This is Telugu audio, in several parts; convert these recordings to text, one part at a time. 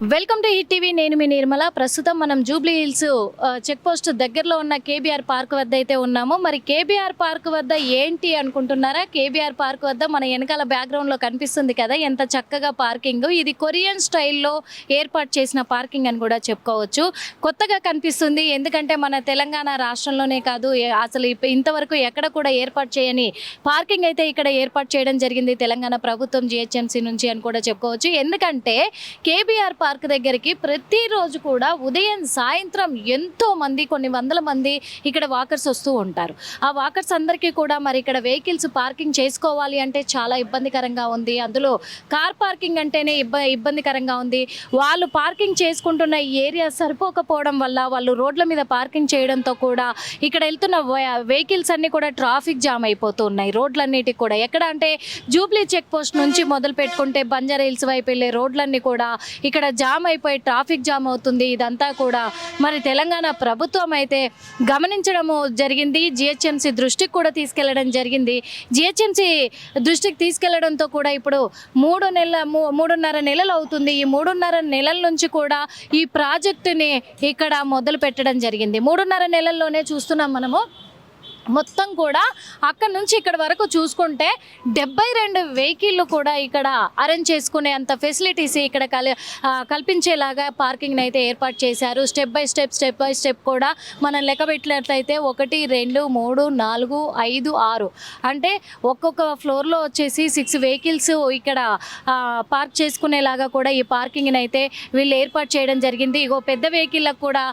వెల్కమ్ టు హిట్ టీవీ నేను మీ నిర్మల. ప్రస్తుతం మనం జూబ్లీ హిల్స్ చెక్ పోస్ట్ దగ్గరలో ఉన్న కేబీఆర్ పార్క్ వద్ద అయితే ఉన్నాము. మరి కేబీఆర్ పార్క్ వద్ద ఏంటి అనుకుంటున్నారా? కేబీఆర్ పార్క్ వద్ద మన వెనకాల బ్యాక్గ్రౌండ్లో కనిపిస్తుంది కదా ఎంత చక్కగా పార్కింగ్ ఇది కొరియన్ స్టైల్లో ఏర్పాటు చేసిన పార్కింగ్ అని కూడా చెప్పుకోవచ్చు. కొత్తగా కనిపిస్తుంది ఎందుకంటే మన తెలంగాణ రాష్ట్రంలోనే కాదు అసలు ఇంతవరకు ఎక్కడ కూడా ఏర్పాటు చేయని పార్కింగ్ అయితే ఇక్కడ ఏర్పాటు చేయడం జరిగింది తెలంగాణ ప్రభుత్వం జిహెచ్ఎంసీ నుంచి అని కూడా చెప్పుకోవచ్చు. ఎందుకంటే కేబీఆర్ పార్క్ దగ్గరికి ప్రతిరోజు కూడా ఉదయం సాయంత్రం ఎంతో మంది కొన్ని వందల మంది ఇక్కడ వాకర్స్ వస్తూ ఉంటారు. ఆ వాకర్స్ అందరికీ కూడా మరి ఇక్కడ వెహికల్స్ పార్కింగ్ చేసుకోవాలి అంటే చాలా ఇబ్బందికరంగా ఉంది. అందులో కార్ పార్కింగ్ అంటేనే ఇబ్బ ఇబ్బందికరంగా ఉంది. వాళ్ళు పార్కింగ్ చేసుకుంటున్న ఈ ఏరియా సరిపోకపోవడం వల్ల వాళ్ళు రోడ్ల మీద పార్కింగ్ చేయడంతో కూడా ఇక్కడ వెళ్తున్న వెహికల్స్ అన్ని కూడా ట్రాఫిక్ జామ్ అయిపోతూ ఉన్నాయి. రోడ్లన్నిటికి కూడా ఎక్కడ అంటే జూబ్లీ చెక్ పోస్ట్ నుంచి మొదలు పెట్టుకుంటే బంజారా హిల్స్ వైపు వెళ్ళే రోడ్లన్నీ కూడా ఇక్కడ జామ్ అయిపోయి ట్రాఫిక్ జామ్ అవుతుంది. ఇదంతా కూడా మరి తెలంగాణ ప్రభుత్వం అయితే గమనించడము జరిగింది. జిహెచ్ఎంసీ దృష్టికి కూడా తీసుకెళ్ళడం జరిగింది. జిహెచ్ఎంసీ దృష్టికి తీసుకెళ్ళడంతో కూడా ఇప్పుడు మూడు నెలల మూ- మూడున్నర నెలలు అవుతుంది. ఈ మూడున్నర నెలల నుంచి కూడా ఈ ప్రాజెక్టుని ఇక్కడ మొదలు పెట్టడం జరిగింది. మూడున్నర నెలల్లోనే చూస్తున్నాం మనము. మొత్తం కూడా అక్కడ నుంచి ఇక్కడ వరకు చూసుకుంటే డెబ్బై రెండు వెహికల్లు కూడా ఇక్కడ అరేంజ్ చేసుకునే అంత ఫెసిలిటీస్ ఇక్కడ కల్ కల్పించేలాగా పార్కింగ్ని అయితే ఏర్పాటు చేశారు. Step by step step by step కూడా మనం లెక్క పెట్టినట్లయితే ఒకటి రెండు మూడు నాలుగు ఐదు ఆరు. అంటే ఒక్కొక్క ఫ్లోర్లో వచ్చేసి సిక్స్ వెహికల్స్ ఇక్కడ పార్క్ చేసుకునేలాగా కూడా ఈ పార్కింగ్ని అయితే వీళ్ళు ఏర్పాటు చేయడం జరిగింది. ఇగో పెద్ద వెహికల్లకు కూడా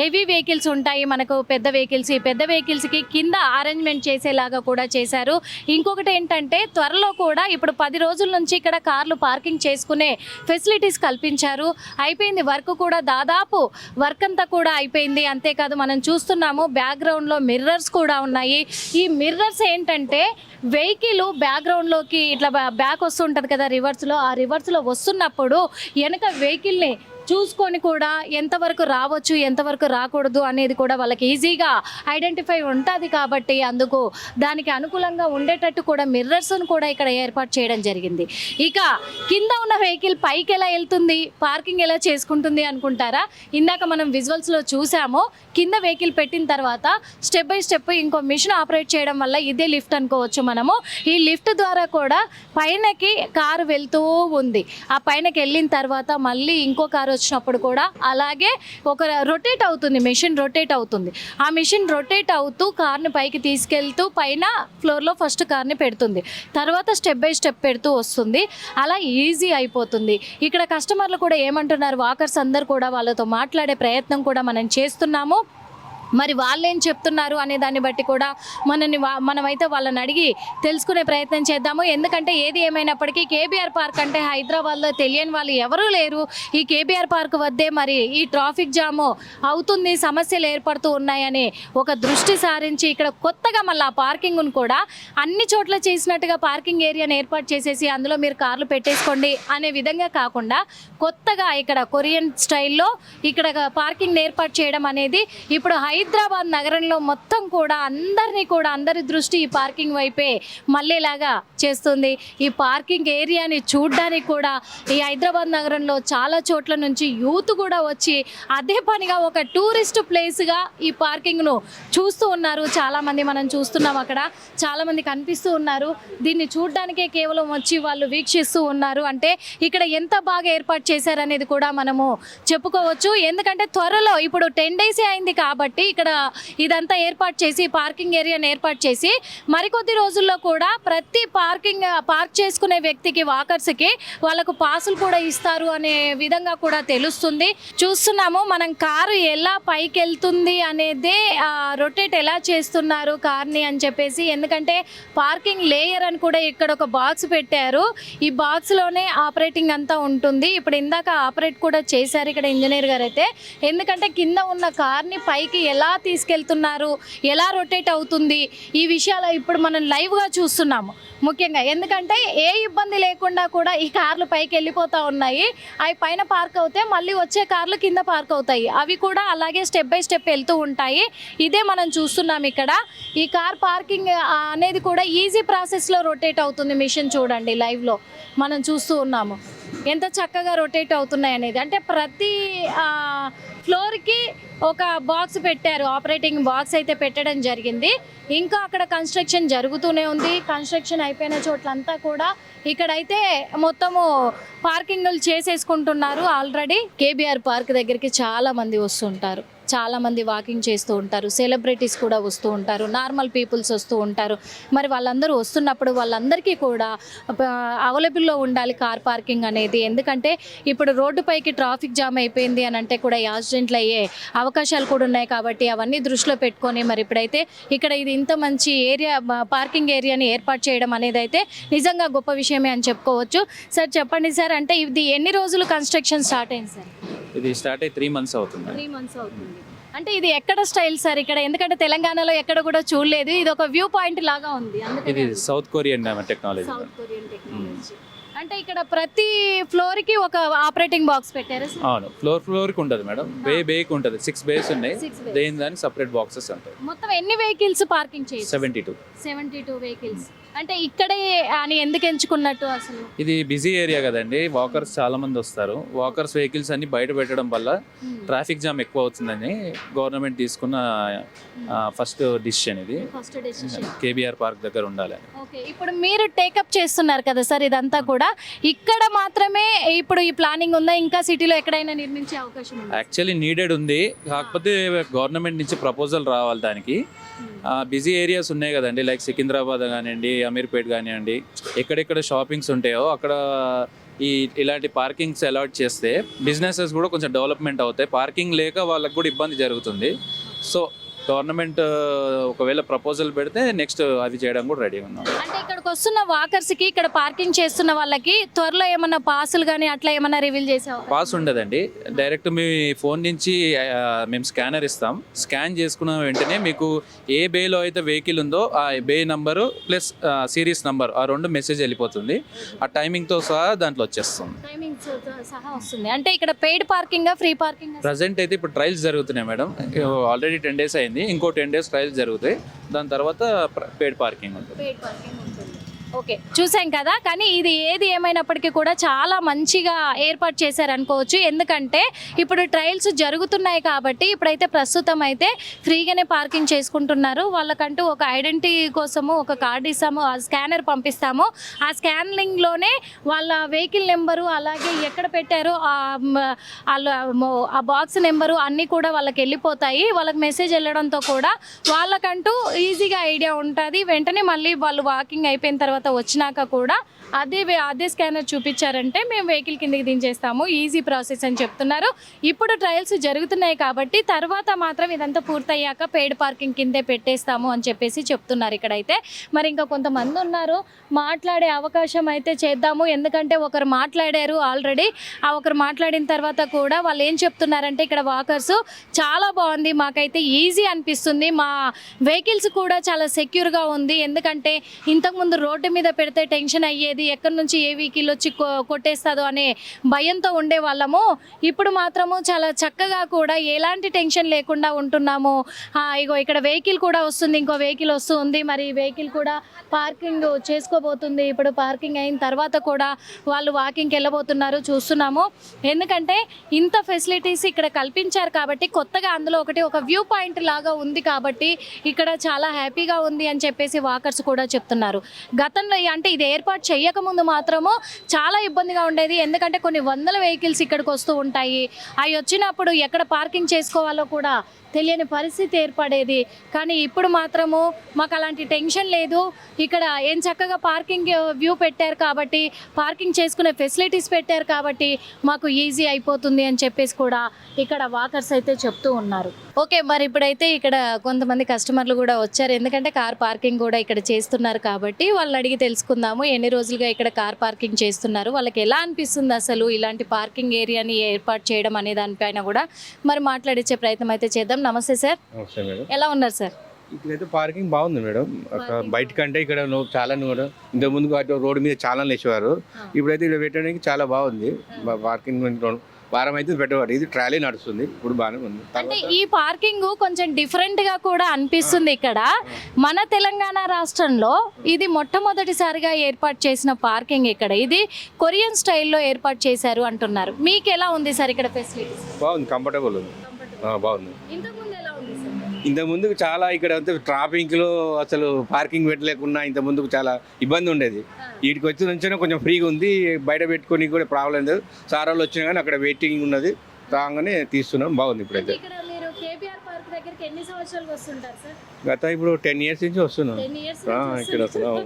హెవీ వెహికల్స్ ఉంటాయి. మనకు పెద్ద వెహికల్స్ ఈ పెద్ద వెహికల్స్కి కింద అరేంజ్మెంట్ చేసేలాగా కూడా చేశారు. ఇంకొకటి ఏంటంటే త్వరలో కూడా ఇప్పుడు పది రోజుల నుంచి ఇక్కడ కార్లు పార్కింగ్ చేసుకునే ఫెసిలిటీస్ కల్పించారు. అయిపోయింది వర్క్ కూడా దాదాపు వర్క్ అంతా కూడా అయిపోయింది. అంతేకాదు మనం చూస్తున్నాము బ్యాక్గ్రౌండ్లో మిర్రర్స్ కూడా ఉన్నాయి. ఈ మిర్రర్స్ ఏంటంటే వెహికల్ బ్యాక్గ్రౌండ్లోకి ఇట్లా బ్యాక్ వస్తుంటుంది కదా రివర్స్లో ఆ రివర్స్లో వస్తున్నప్పుడు వెనక వెహికల్ని చూసుకొని కూడా ఎంతవరకు రావచ్చు ఎంతవరకు రాకూడదు అనేది కూడా వాళ్ళకి ఈజీగా ఐడెంటిఫై ఉంటుంది కాబట్టి అందుకు దానికి అనుకూలంగా ఉండేటట్టు కూడా మిర్రర్స్ను కూడా ఇక్కడ ఏర్పాటు చేయడం జరిగింది. ఇక కింద ఉన్న వెహికల్ పైకి ఎలా వెళ్తుంది పార్కింగ్ ఎలా చేసుకుంటుంది అనుకుంటారా? ఇందాక మనం విజువల్స్లో చూసాము కింద వెహికల్ పెట్టిన తర్వాత స్టెప్ బై స్టెప్ ఇంకో మిషన్ ఆపరేట్ చేయడం వల్ల ఇదే లిఫ్ట్ అనుకోవచ్చు మనము. ఈ లిఫ్ట్ ద్వారా కూడా పైనకి కారు వెళ్తూ ఉంది. ఆ పైనకి వెళ్ళిన తర్వాత మళ్ళీ ఇంకో కారు వచ్చినప్పుడు కూడా అలాగే ఒక రొటేట్ అవుతుంది మెషిన్ రొటేట్ అవుతుంది. ఆ మెషిన్ రొటేట్ అవుతూ కార్ని పైకి తీసుకెళ్తూ పైన ఫ్లోర్లో ఫస్ట్ కార్ని పెడుతుంది. తర్వాత స్టెప్ బై స్టెప్ పెడుతూ వస్తుంది. అలా ఈజీ అయిపోతుంది. ఇక్కడ కస్టమర్లు కూడా ఏమంటున్నారు వాకర్స్ అందరు కూడా వాళ్ళతో మాట్లాడే ప్రయత్నం కూడా మనం చేస్తున్నాము. మరి వాళ్ళు ఏం చెప్తున్నారు అనే దాన్ని బట్టి కూడా మనని మనమైతే వాళ్ళని అడిగి తెలుసుకునే ప్రయత్నం చేద్దాము. ఎందుకంటే ఏది ఏమైనప్పటికీ కేబీఆర్ పార్క్ అంటే హైదరాబాద్లో తెలియని వాళ్ళు ఎవరూ లేరు. ఈ కేబీఆర్ పార్క్ వద్దే మరి ఈ ట్రాఫిక్ జాము అవుతుంది సమస్యలు ఏర్పడుతూ ఉన్నాయని ఒక దృష్టి సారించి ఇక్కడ కొత్తగా మళ్ళీ ఆ పార్కింగ్ను కూడా అన్ని చోట్ల చేసినట్టుగా పార్కింగ్ ఏరియాని ఏర్పాటు చేసేసి అందులో మీరు కార్లు పెట్టేసుకోండి అనే విధంగా కాకుండా కొత్తగా ఇక్కడ కొరియన్ స్టైల్లో ఇక్కడ పార్కింగ్ ఏర్పాటు చేయడం అనేది ఇప్పుడు హై హైదరాబాద్ నగరంలో మొత్తం కూడా అందరినీ కూడా అందరి దృష్టి ఈ పార్కింగ్ వైపే మళ్ళీలాగా చేస్తుంది. ఈ పార్కింగ్ ఏరియాని చూడడానికి కూడా ఈ హైదరాబాద్ నగరంలో చాలా చోట్ల నుంచి యూత్ కూడా వచ్చి అదే పనిగా ఒక టూరిస్ట్ ప్లేస్గా ఈ పార్కింగ్ను చూస్తూ ఉన్నారు. చాలామంది మనం చూస్తున్నాం అక్కడ. చాలామంది కనిపిస్తూ ఉన్నారు. దీన్ని చూడడానికే కేవలం వచ్చి వాళ్ళు వీక్షిస్తూ ఉన్నారు. అంటే ఇక్కడ ఎంత బాగా ఏర్పాటు చేశారనేది కూడా మనము చెప్పుకోవచ్చు. ఎందుకంటే త్వరలో ఇప్పుడు టెన్ డేస్ అయింది కాబట్టి ఇక్కడ ఇదంతా ఏర్పాటు చేసి పార్కింగ్ ఏరియాను ఏర్పాటు చేసి మరికొద్ది రోజుల్లో కూడా ప్రతి పార్కింగ్ పార్క్ చేసుకునే వ్యక్తికి వాకర్స్కి వాళ్ళకు పాసులు కూడా ఇస్తారు అనే విధంగా కూడా తెలుస్తుంది. చూస్తున్నాము మనం కారు ఎలా పైకి వెళ్తుంది అనేదే రొటేట్ ఎలా చేస్తున్నారు కార్ని అని చెప్పేసి ఎందుకంటే పార్కింగ్ లేయర్ అని కూడా ఇక్కడ ఒక బాక్స్ పెట్టారు. ఈ బాక్స్లోనే ఆపరేటింగ్ అంతా ఉంటుంది. ఇప్పుడు ఇందాక ఆపరేట్ కూడా చేశారు ఇక్కడ ఇంజనీర్ గారు అయితే ఎందుకంటే కింద ఉన్న కార్ని పైకి ఎలా తీసుకెళ్తున్నారు? ఎలా రొటేట్ అవుతుంది? ఈ విషయాలు ఇప్పుడు మనం లైవ్గా చూస్తున్నాము. ముఖ్యంగా ఎందుకంటే ఏ ఇబ్బంది లేకుండా కూడా ఈ కార్లు పైకి వెళ్ళిపోతూ ఉన్నాయి. అవి పైన పార్క్ అవుతే మళ్ళీ వచ్చే కార్లు కింద పార్క్ అవుతాయి. అవి కూడా అలాగే స్టెప్ బై స్టెప్ వెళ్తూ ఉంటాయి. ఇదే మనం చూస్తున్నాం ఇక్కడ. ఈ కార్ పార్కింగ్ అనేది కూడా ఈజీ ప్రాసెస్లో రొటేట్ అవుతుంది మిషన్ చూడండి లైవ్లో మనం చూస్తూ ఉన్నాము. ఎంత చక్కగా రొటేట్ అవుతున్నాయి అనేది. అంటే ప్రతి ఫ్లోర్కి ఒక బాక్స్ పెట్టారు. ఆపరేటింగ్ బాక్స్ అయితే పెట్టడం జరిగింది. ఇంకా అక్కడ కన్స్ట్రక్షన్ జరుగుతూనే ఉంది. కన్స్ట్రక్షన్ అయిపోయిన చోట్లంతా కూడా ఇక్కడైతే మొత్తము పార్కింగ్లు చేసేసుకుంటున్నారు. ఆల్రెడీ కేబీఆర్ పార్క్ దగ్గరికి చాలామంది వస్తుంటారు. చాలా మంది వాకింగ్ చేస్తూ ఉంటారు సెలబ్రిటీస్ కూడా వస్తూ ఉంటారు నార్మల్ పీపుల్స్ వస్తూ ఉంటారు. మరి వాళ్ళందరూ వస్తున్నప్పుడు వాళ్ళందరికీ కూడా అవైలబుల్లో ఉండాలి కార్ పార్కింగ్ అనేది. ఎందుకంటే ఇప్పుడు రోడ్డుపైకి ట్రాఫిక్ జామ్ అయిపోయింది అని అంటే కూడా యాక్సిడెంట్లు అయ్యే అవకాశాలు కూడా ఉన్నాయి కాబట్టి అవన్నీ దృష్టిలో పెట్టుకొని మరి ఇప్పుడైతే ఇక్కడ ఇది ఇంత మంచి ఏరియా పార్కింగ్ ఏరియాని ఏర్పాటు చేయడం అనేది అయితే నిజంగా గొప్ప విషయమే అని చెప్పుకోవచ్చు. సార్ చెప్పండి సార్ అంటే ఇది ఎన్ని రోజులు కన్స్ట్రక్షన్ స్టార్ట్ అయింది సార్? ఇది స్టార్ట్ అయ్యి త్రీ మంత్స్ అవుతుంది. త్రీ మంత్స్ అవుతుంది. అంటే ఇది ఎక్కడ స్టైల్ సార్? ఇక్కడ ఎందుకంటే తెలంగాణలో ఎక్కడ కూడా చూడలేదు. ఇది ఒక వ్యూ పాయింట్ లాగా ఉంది. ఇది south Korean technology. South Korean technology. అంటే ఇక్కడ ప్రతి ఫ్లోర్కి ఒక ఆపరేటింగ్ బాక్స్ పెట్టారు అవును ఫ్లోర్ ఫ్లోర్కి ఉంటుంది మేడం. బే బేకి ఉంటుంది. సిక్స్ బేస్ ఉన్నాయి. దేని దాని సపరేట్ బాక్సెస్ ఉంటాయి మొత్తం ఎన్ని వెహికల్స్ పార్కింగ్ చేయొచ్చు? Seventy two seventy two vehicles అంటే ఇక్కడే అని ఎందుకు ఎంచుకున్నట్టు అసలు? ఇది బిజీ ఏరియా కదండి. వాకర్స్ చాలా మంది వస్తారు. వాకర్స్ వెహికల్స్ అన్ని బయట పెట్టడం వల్ల ట్రాఫిక్ జామ్ ఎక్కువ అవుతుందని గవర్నమెంట్ తీసుకున్న ఫస్ట్ డిసిషన్ ఇది. కేబీఆర్ పార్క్ దగ్గర ఉండాలి. ఓకే ఇప్పుడు మీరు టేకప్ చేస్తున్నారు కదా సార్ ఇదంతా కూడా. ఇక్కడ మాత్రమే ఇప్పుడు ఈ ప్లానింగ్ ఉందా? ఇంకా సిటీలో ఎక్కడైనా నిర్మించే అవకాశం ఉందా? యాక్చువల్లీ నీడెడ్ ఉంది. కాకపోతే గవర్నమెంట్ నుంచి ప్రపోజల్ రావాలి దానికి. బిజీ ఏరియాస్ ఉన్నాయి కదండి. లైక్ సికింద్రాబాద్ కానివ్వండి అమీర్పేట్ కానివ్వండి ఎక్కడెక్కడ షాపింగ్స్ ఉంటాయో అక్కడ ఈ ఇలాంటి పార్కింగ్స్ అలాట్ చేస్తే బిజినెసెస్ కూడా కొంచెం డెవలప్మెంట్ అవుతాయి. పార్కింగ్ లేక వాళ్ళకి కూడా ఇబ్బంది జరుగుతుంది. సో గవర్నమెంట్ ఒకవేళ ప్రపోజల్ పెడితే నెక్స్ట్ అవి చేయడం కూడా రెడీ ఉన్నాం. అంటే ఇక్కడికి వస్తున్న వాకర్స్కి ఇక్కడ పార్కింగ్ చేస్తున్న వాళ్ళకి త్వరలో ఏమన్నా పాసులు కానీ అట్లా ఏమన్నా రివీల్ చేసే పాస్ ఉండదండి. డైరెక్ట్ మీ ఫోన్ నుంచి ఆ, మేము స్కానర్ ఇస్తాం. స్కాన్ చేసుకున్న వెంటనే మీకు ఏ బేలో అయితే వెహికల్ ఉందో ఆ bay number plus series number ఆ రెండు మెసేజ్ వెళ్ళిపోతుంది. ఆ టైమింగ్తో సహా దాంట్లో వచ్చేస్తుంది. అంటే ఇక్కడ paid parking free parking present అయితే ఇప్పుడు ట్రయల్స్ జరుగుతున్నాయి మేడం ఆల్రెడీ టెన్ డేస్ అయింది. ఇంకో టెన్ డేస్ ట్రయల్ జరుగుతాయి. దాని తర్వాత పేడ్ పెయిడ్ పార్కింగ్ ఉంటుంది. ఓకే. చూసాం కదా కానీ ఇది ఏది ఏమైనప్పటికీ కూడా చాలా మంచిగా ఏర్పాటు చేశారు అనుకోవచ్చు. ఎందుకంటే ఇప్పుడు ట్రయల్స్ జరుగుతున్నాయి కాబట్టి ఇప్పుడైతే ప్రస్తుతం అయితే ఫ్రీగానే పార్కింగ్ చేసుకుంటున్నారు. వాళ్ళకంటూ ఒక ఐడెంటిటీ కోసము ఒక కార్డు ఇస్తాము ఆ స్కానర్ పంపిస్తాము. ఆ స్కానింగ్లోనే వాళ్ళ వెహికల్ నెంబరు అలాగే ఎక్కడ పెట్టారో ఆ బాక్స్ నెంబరు అన్నీ కూడా వాళ్ళకి వెళ్ళిపోతాయి. వాళ్ళకి మెసేజ్ వెళ్ళడంతో కూడా వాళ్ళకంటూ ఈజీగా ఐడియా ఉంటుంది. వెంటనే మళ్ళీ వాళ్ళు వాకింగ్ అయిపోయిన తర్వాత వచ్చినాక కూడా అదే అదే స్కానర్ చూపించారంటే మేము వెహికల్ కిందకి దించేస్తాము. ఈజీ ప్రాసెస్ అని చెప్తున్నారు. ఇప్పుడు ట్రయల్స్ జరుగుతున్నాయి కాబట్టి తర్వాత మాత్రం ఇదంతా పూర్తయ్యాక పెయిడ్ పార్కింగ్ కిందే పెట్టేస్తాము అని చెప్పేసి చెప్తున్నారు ఇక్కడైతే. మరి ఇంకా కొంతమంది ఉన్నారు. మాట్లాడే అవకాశం అయితే చేద్దాము. ఎందుకంటే ఒకరు మాట్లాడారు ఆల్రెడీ ఆ ఒకరు మాట్లాడిన తర్వాత కూడా వాళ్ళు ఏం చెప్తున్నారంటే ఇక్కడ వాకర్స్ చాలా బాగుంది. మాకైతే ఈజీ అనిపిస్తుంది. మా వెహికల్స్ కూడా చాలా సెక్యూర్గా ఉంది. ఎందుకంటే ఇంతకుముందు రోడ్డు మీద పెడితే టెన్షన్ అయ్యేది ఎక్కడి నుంచి ఏ వెహికల్ వచ్చి కొ- కొట్టేస్తుందో అనే భయంతో ఉండే వాళ్ళము ఇప్పుడు మాత్రము చాలా చక్కగా కూడా ఎలాంటి టెన్షన్ లేకుండా ఉంటున్నాము. ఇగో ఇక్కడ వెహికల్ కూడా వస్తుంది ఇంకో వెహికల్ వస్తుంది. మరి వెహికల్ కూడా పార్కింగ్ చేసుకోబోతుంది. ఇప్పుడు పార్కింగ్ అయిన తర్వాత కూడా వాళ్ళు వాకింగ్కి వెళ్ళబోతున్నారు చూస్తున్నాము. ఎందుకంటే ఇంత ఫెసిలిటీస్ ఇక్కడ కల్పించారు కాబట్టి కొత్తగా అందులో ఒకటి ఒక వ్యూ పాయింట్ లాగా ఉంది కాబట్టి ఇక్కడ చాలా హ్యాపీగా ఉంది అని చెప్పేసి వాకర్స్ కూడా చెప్తున్నారు. గతంలో అంటే ఇది ఏర్పాటు ముందు మాత్రము చాలా ఇబ్బందిగా ఉండేది. ఎందుకంటే కొన్ని వందల వెహికల్స్ ఇక్కడికి వస్తూ ఉంటాయి. అవి వచ్చినప్పుడు ఎక్కడ పార్కింగ్ చేసుకోవాలో కూడా తెలియని పరిస్థితి ఏర్పడేది. కానీ ఇప్పుడు మాత్రము మాకు అలాంటి టెన్షన్ లేదు. ఇక్కడ ఏం చక్కగా పార్కింగ్ వ్యూ పెట్టారు కాబట్టి పార్కింగ్ చేసుకునే ఫెసిలిటీస్ పెట్టారు కాబట్టి మాకు ఈజీ అయిపోతుంది అని చెప్పేసి కూడా ఇక్కడ వాకర్స్ అయితే చెప్తూ ఉన్నారు. ఓకే మరి ఇప్పుడైతే ఇక్కడ కొంతమంది కస్టమర్లు కూడా వచ్చారు. ఎందుకంటే కార్ పార్కింగ్ కూడా ఇక్కడ చేస్తున్నారు కాబట్టి వాళ్ళని అడిగి తెలుసుకుందాము. ఎన్ని రోజులుగా ఇక్కడ కార్ పార్కింగ్ చేస్తున్నారు? వాళ్ళకి ఎలా అనిపిస్తుంది అసలు ఇలాంటి పార్కింగ్ ఏరియాని ఏర్పాటు చేయడం అనే దానిపైన కూడా మరి మాట్లాడించే ప్రయత్నం అయితే చేద్దాం. నమస్తే సార్. నమస్తే మేడం. ఎలా ఉన్నారు సార్? ఇక్కడైతే పార్కింగ్ బాగుంది మేడం. బయట కంటే ఇక్కడ చాలా కూడా ఇంతకు ముందు అటు రోడ్డు మీద చాలా వేసేవారు ఇప్పుడైతే ఇక్కడ పెట్టడానికి చాలా బాగుంది. పార్కింగ్ వారం అయితే పెట్టేవాడు ఇది ట్రాలీ నడుస్తుంది. ఇప్పుడు బాగానే ఉంది. అంటే ఈ పార్కింగ్ కొంచెం డిఫరెంట్గా కూడా అనిపిస్తుంది ఇక్కడ. మన తెలంగాణ రాష్ట్రంలో ఇది మొట్టమొదటిసారిగా ఏర్పాటు చేసిన పార్కింగ్ ఇక్కడ. ఇది కొరియన్ స్టైల్లో ఏర్పాటు చేశారు అంటున్నారు. మీకు ఎలా ఉంది సార్ ఇక్కడ ఫెసిలిటీస్ బాగుంది కంఫర్టబుల్ ఉంది. బాగుంది. ఇంత ముందుకు చాలా ఇక్కడ ట్రాఫిక్లో అసలు పార్కింగ్ పెట్టలేకున్నా ఇంత ముందుకు చాలా ఇబ్బంది ఉండేది. వీటికి వచ్చిన నుంచే కొంచెం ఫ్రీగా ఉంది బయట పెట్టుకొని కూడా ప్రాబ్లం లేదు. సార్ వాళ్ళు వచ్చినా కానీ అక్కడ వెయిటింగ్ ఉన్నది రాగానే తీస్తున్నాం బాగుంది ఇప్పుడైతే. గత ఇప్పుడు టెన్ ఇయర్స్ నుంచి వస్తున్నాం. టెన్ ఇయర్స్ ఆ, ఇక్కడ వస్తున్నాం.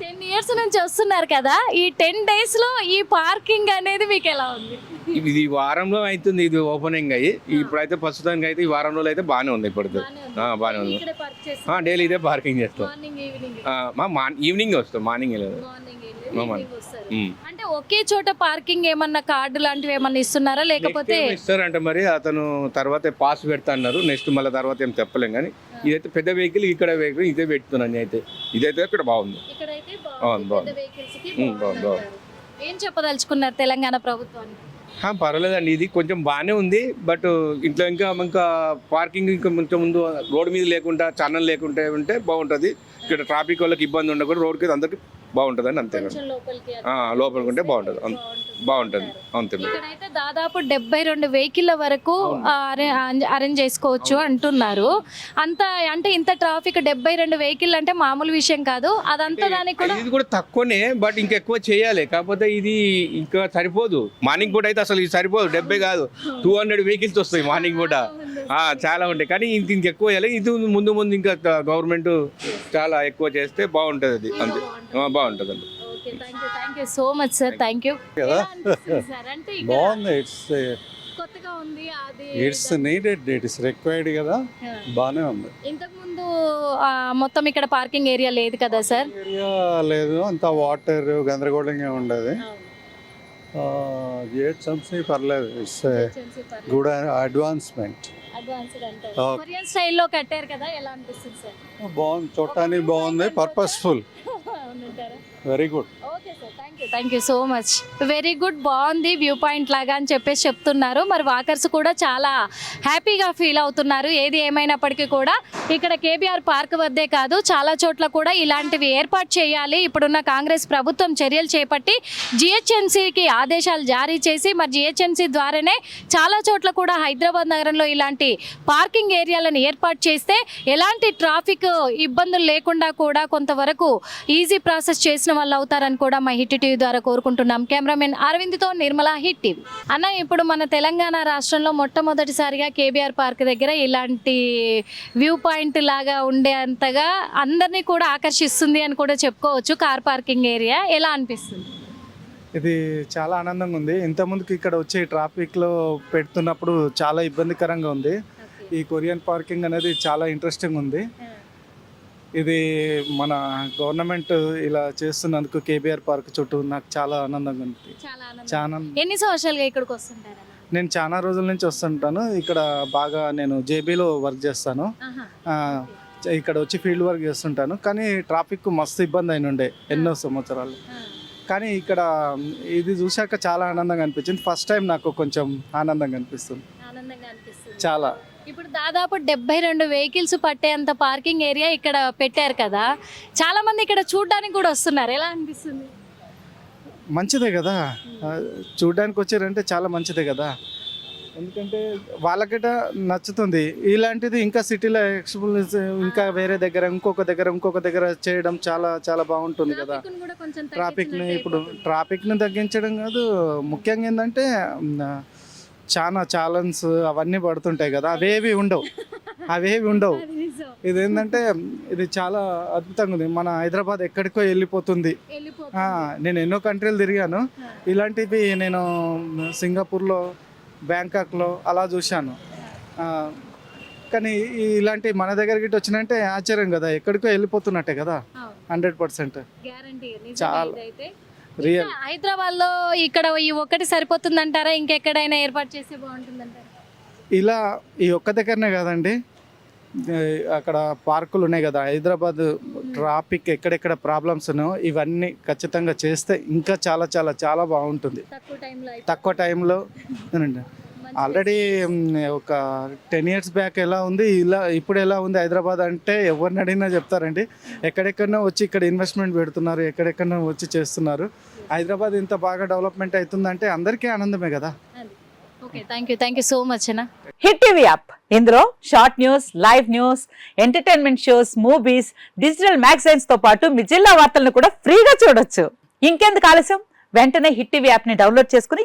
టెన్ ఇయర్స్ నుంచి వస్తున్నారు కదా ఈ టెన్ డేస్లో ఈ పార్కింగ్ అనేది మీకు ఎలా ఉంది? ఇది వారంలో అవుతుంది ఇది ఓపెనింగ్ అయ్యి. ఇప్పుడైతే ప్రస్తుతానికి అయితే ఈ వారం రోజులు అయితే బాగానే ఉంది ఇప్పటికి. ఆ, బాగానే ఉంది. డైలీ ఇదే పార్కింగ్ చేస్తాం. ఈవినింగ్. వస్తాం మార్నింగ్ లేదు. అంటే ఒకే చోట పార్కింగ్ ఏమన్నా కార్డు లాంటివి ఏమన్నా ఇస్తున్నారా? లేకపోతే ఇస్తారంటే మరి అతను తర్వాత పాస్ పెడతా అన్నారు. నెక్స్ట్ మళ్ళీ తర్వాత ఏం చెప్పలేం కానీ ఇదైతే పెద్ద వెహికల్ ఇక్కడ వెహికల్ ఇదే పెడుతున్నాను అయితే ఇదైతే ఇక్కడ బాగుంది. బాగుంది బాగుంది. బాగుంది. ఏం చెప్పదలుచుకున్నారు తెలంగాణ ప్రభుత్వానికి? ఆ, పర్వాలేదండి ఇది కొంచెం బాగానే ఉంది బట్ ఇంట్లో ఇంకా ఇంకా పార్కింగ్ ఇంకా కొంచెం ముందు రోడ్ మీద లేకుండా ఛానల్ లేకుంటే ఉంటే బాగుంటుంది. ఇక్కడ ట్రాఫిక్ వాళ్ళకి ఇబ్బంది ఉండకూడదు రోడ్కి అందరికి బాగుంటుందండి అంతే లోపలికి ఆ, లోపలికి ఉంటే బాగుంటుంది. బాగుంటుంది. అంతే. ఇక్కడైతే దాదాపు డెబ్బై రెండు వెహికల్ వరకు అరేంజ్ చేసుకోవచ్చు అంటున్నారు. అంత అంటే ఇంత ట్రాఫిక్ డెబ్బై రెండు వెహికల్ అంటే మామూలు విషయం కాదు. అదంతా దానికి కూడా ఇది కూడా తక్కువనే బట్ ఇంకా ఎక్కువ చేయాలి. కాకపోతే ఇది ఇంకా సరిపోదు. మార్నింగ్ పూట అయితే అసలు ఇది సరిపోదు. డెబ్బై కాదు. టూ హండ్రెడ్ వెహికల్స్ వస్తాయి మార్నింగ్ పూట. ఆ, చాలా ఉంటాయి. కానీ ఇంక ఇంక ఎక్కువ చేయాలి. ఇది ముందు ముందు ఇంకా గవర్నమెంట్ చాలా ఎక్కువ చేస్తే బాగుంటుంది అది. అంతే. బాగుంటుంది అండి okay thank you thank you so much sir thank you కదా సార్ అంటే ఇక్కడ బాగుంది ఇట్స్ కొత్తగా ఉంది అది it's needed it is required కదా. బాగానే ఉంది. ఇంతకు ముందు మొత్తం ఇక్కడ పార్కింగ్ ఏరియా లేదు కదా సార్ ఏరియా లేదు అంత వాటర్ గందరగోళంగా ఉండదు. జిహెచ్ఎంసీ పర్లేదు ఇట్స్ గుడ్ అడ్వాన్స్మెంట్ అడ్వాన్స్డ్ అంటారు. Okay. కొరియన్ స్టైల్లో కట్టారు కదా ఎలా అనిపిస్తుంది సార్? బాగుంది చూడటానికి బాగుంది purposeful very good okay sir thank you so much very good బాగుంది వ్యూ పాయింట్ లాగా అని చెప్పేసి చెప్తున్నారు. మరి వాకర్స్ కూడా చాలా హ్యాపీగా ఫీల్ అవుతున్నారు. ఏది ఏమైనప్పటికీ కూడా ఇక్కడ కేబీఆర్ పార్క్ వద్దే కాదు చాలా చోట్ల కూడా ఇలాంటివి ఏర్పాటు చేయాలి. ఇప్పుడున్న కాంగ్రెస్ ప్రభుత్వం చర్యలు చేపట్టి జిహెచ్ఎంసీకి ఆదేశాలు జారీ చేసి మరి జిహెచ్ఎంసీ ద్వారానే చాలా చోట్ల కూడా హైదరాబాద్ నగరంలో ఇలాంటి పార్కింగ్ ఏరియాలను ఏర్పాటు చేస్తే ఎలాంటి ట్రాఫిక్ ఇబ్బందులు లేకుండా కూడా కొంతవరకు ఈజీ ప్రాసెస్ చేసిన వాళ్ళు అవుతారని కూడా మా హిట్ టీవీ ద్వారా కోరుకుంటున్నాం. కెమెరామెన్ అరవింద్తో నిర్మల హిట్ టీవీ. అన్న ఇప్పుడు మన తెలంగాణ రాష్ట్రంలో మొట్టమొదటిసారిగా కేబీఆర్ పార్క్ దగ్గర ఇలాంటి వ్యూ పాయింట్ లాగా ఉండేంతగా అందరినీ కూడా ఆకర్షిస్తుంది అని కూడా చెప్పుకోవచ్చు కార్ పార్కింగ్ ఏరియా. ఎలా అనిపిస్తుంది? ఇది చాలా ఆనందంగా ఉంది. ఇంతకుముందుకు ఇక్కడ వచ్చే ట్రాఫిక్లో పెడుతున్నప్పుడు చాలా ఇబ్బందికరంగా ఉంది. ఈ కొరియన్ పార్కింగ్ అనేది చాలా ఇంట్రెస్టింగ్ ఉంది. ఇది మన గవర్నమెంట్ ఇలా చేస్తున్నందుకు కేబీఆర్ పార్క్ చుట్టూ నాకు చాలా ఆనందంగా ఉంది. చాలా ఎన్ని సంవత్సరాలుగా ఇక్కడికి వస్తుంటారు? నేను చాలా రోజుల నుంచి వస్తుంటాను. ఇక్కడ బాగా నేను జేబీలో వర్క్ చేస్తాను. ఇక్కడ వచ్చి ఫీల్డ్ వర్క్ చేస్తుంటాను. కానీ ట్రాఫిక్ మస్తు ఇబ్బంది అయిన ఉండే ఎన్నో సంవత్సరాలు. కానీ ఇక్కడ ఇది చూశాక చాలా ఆనందంగా అనిపించింది. ఫస్ట్ టైం నాకు కొంచెం ఆనందంగా అనిపిస్తుంది. చాలా. ఇప్పుడు దాదాపు డెబ్బై రెండు వెహికల్స్ పట్టేంత పార్కింగ్ ఏరియా ఇక్కడ పెట్టారు కదా. చాలా మంది ఇక్కడ చూడడానికి కూడా వస్తున్నారు. ఎలా అనిపిస్తుంది? మంచిదే కదా. చూడ్డానికి వచ్చారంటే చాలా మంచిదే కదా. ఎందుకంటే వాళ్ళకిట నచ్చుతుంది. ఇలాంటిది ఇంకా సిటీలో ఎక్స్ప్లోర్ ఇంకా వేరే దగ్గర ఇంకొక దగ్గర ఇంకొక దగ్గర చేయడం చాలా చాలా బాగుంటుంది కదా. ట్రాఫిక్ని ఇప్పుడు. ట్రాఫిక్ని తగ్గించడం కాదు. ముఖ్యంగా ఏంటంటే చాలా ఛాలెంజ్ అవన్నీ పడుతుంటాయి కదా అవేవి ఉండవు. అవేవి ఉండవు. ఇది ఏంటంటే ఇది చాలా అద్భుతంగా ఉంది. మన హైదరాబాద్ ఎక్కడికో వెళ్ళిపోతుంది. నేను ఎన్నో కంట్రీలు తిరిగాను. ఇలాంటివి నేను సింగపూర్లో బ్యాంకాక్లో అలా చూశాను. కానీ ఇలాంటి మన దగ్గరికి వచ్చినంటే ఆశ్చర్యం కదా. ఎక్కడికో వెళ్ళిపోతున్నట్టే కదా. Hundred percent. చాలా. రియల్ హైదరాబాద్లో ఇక్కడ ఈ ఒక్కటి సరిపోతుందంటారా? ఇంకెక్కడైనా ఏర్పాటు చేస్తే బాగుంటుందంటారా? ఇలా ఈ ఒక్క దగ్గరనే కాదండి. అక్కడ పార్కులు ఉన్నాయి కదా. హైదరాబాద్ ట్రాఫిక్ ఎక్కడెక్కడ ప్రాబ్లమ్స్ ఉన్నాయో ఇవన్నీ ఖచ్చితంగా చేస్తే ఇంకా చాలా చాలా చాలా బాగుంటుంది. తక్కువ టైంలో తక్కువ టైంలో. ఆల్రెడీ ఒక టెన్ ఇయర్స్ బ్యాక్ ఎలా ఉంది? ఇలా ఇప్పుడు ఎలా ఉంది హైదరాబాద్ అంటే ఎవరిని అడిగినా చెప్తారండి. ఎక్కడెక్కడనో వచ్చి ఇక్కడ ఇన్వెస్ట్మెంట్ పెడుతున్నారు ఎక్కడెక్కడనో వచ్చి చేస్తున్నారు. హైదరాబాద్ ఇంత బాగా డెవలప్మెంట్ అవుతుందంటే అందరికీ ఆనందమే కదా? Okay thank you thank you so much hit TV app ఇందులో short news live news entertainment shows movies digital మ్యాగజైన్స్తో పాటు మీ జిల్లా వార్తలను కూడా ఫ్రీగా చూడొచ్చు. ఇంకెందుకు ఆలస్యం? వెంటనే హిట్ టీవీ యాప్ని డౌన్లోడ్ చేసుకుని